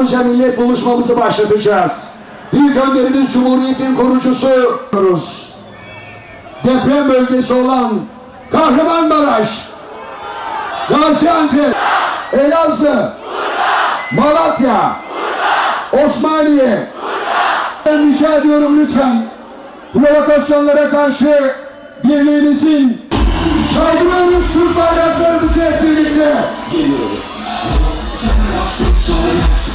Hızlıca millet buluşmamızı başlatacağız. Büyük önderimiz Cumhuriyet'in kurucusu. Deprem bölgesi olan Kahramanmaraş, Gaziantep, Elazığ, Malatya, Osmaniye. Ben rica ediyorum lütfen provokasyonlara karşı birliğimizin kaydırıyoruz Türk bayraklarımızı hep birlikte. bir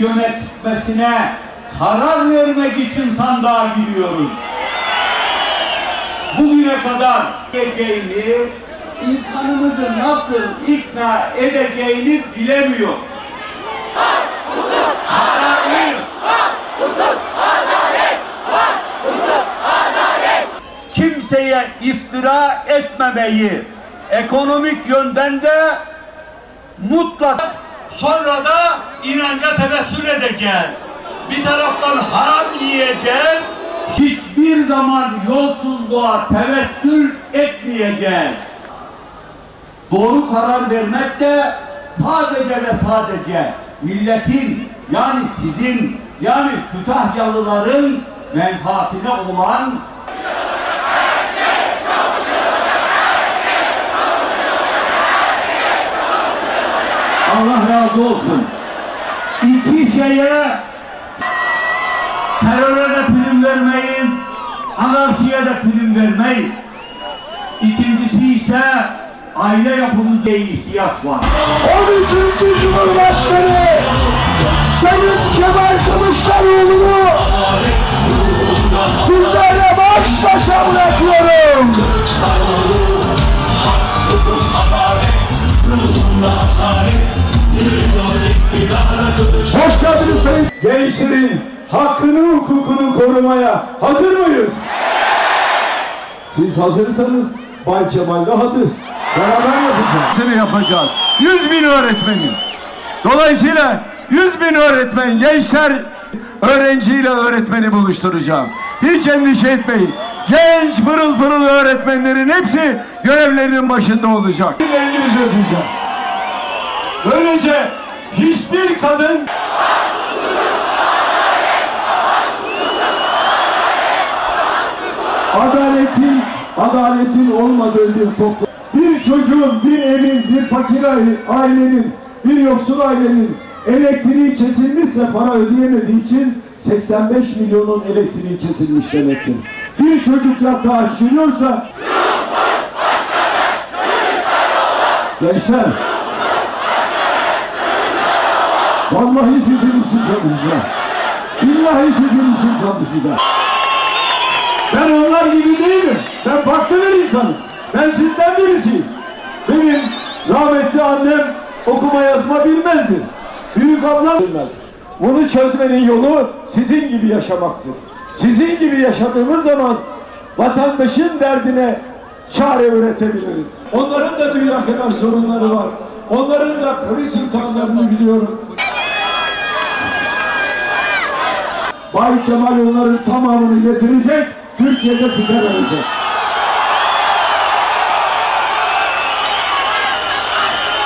yönetmesine karar vermek için sandığa giriyoruz. Bugüne kadar edeceğini, insanımızı nasıl ikna edeceğini bilemiyor. Adalet! Kimseye iftira etmemeyi, ekonomik yönden de mutlak sonra da inanca tevessül edeceğiz. Bir taraftan haram yiyeceğiz. Hiçbir zaman yolsuzluğa tevessül etmeyeceğiz. Doğru karar vermek de sadece ve sadece milletin yani sizin yani Kütahyalıların menfaatine olan Allah razı olsun. İki şeye teröre de prim vermeyiz, anarşiye de prim vermeyiz. İkincisi ise aile yapımıza ihtiyaç var. 13. Cumhurbaşkanı Sayın Kemal Kılıçdaroğlu'nu sizlerle baş başa bırakıyorum. Hoş geldiniz Sayın Gençlerin hakkını hukukunu korumaya hazır mıyız? Siz hazırsanız Bay Kemal de hazır. Beraber yapacağız. Seni yapacağız. 100 bin öğretmenin. Dolayısıyla 100 bin öğretmen gençler öğrenciyle öğretmeni buluşturacağım. Hiç endişe etmeyin. Genç pırıl pırıl öğretmenlerin hepsi görevlerinin başında olacak. Biz ödeyeceğiz. Böylece hiçbir kadın adaletin adaletin olmadığı bir toplum. Bir çocuğun, bir evin, bir fakir aile- ailenin, bir yoksul ailenin elektriği kesilmişse para ödeyemediği için 85 milyonun elektriği kesilmiş demektir. Bir çocuk yatağa aç geliyorsa Gençler Vallahi sizin için çalışacağım. Billahi sizin için çalışacağım. Ben onlar gibi değilim. Ben farklı bir insanım. Ben sizden birisiyim. Benim rahmetli annem okuma yazma bilmezdi. Büyük ablam bilmez. Bunu çözmenin yolu sizin gibi yaşamaktır. Sizin gibi yaşadığımız zaman vatandaşın derdine çare üretebiliriz. Onların da dünya kadar sorunları var. Onların da polis imtihanlarını biliyorum. Bay Kemal onların tamamını getirecek, Türkiye'de size verecek.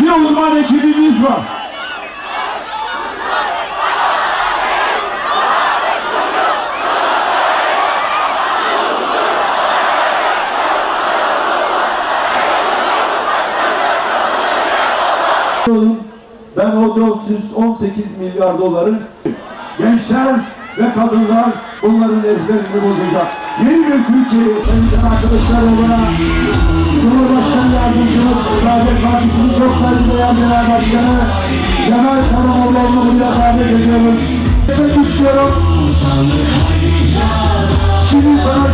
Bir uzman ekibimiz var. Ben o 418 milyar doların gençler ve kadınlar bunların ezberini bozacak. Yeni bir Türkiye sayın arkadaşlarımla Cumhurbaşkanı Yardımcımız Saadet Partisi'nin çok saygıdeğer Genel Başkanı Cemal Karamollaoğlu'nu buraya davet ediyoruz. Evet istiyorum. Şimdi sana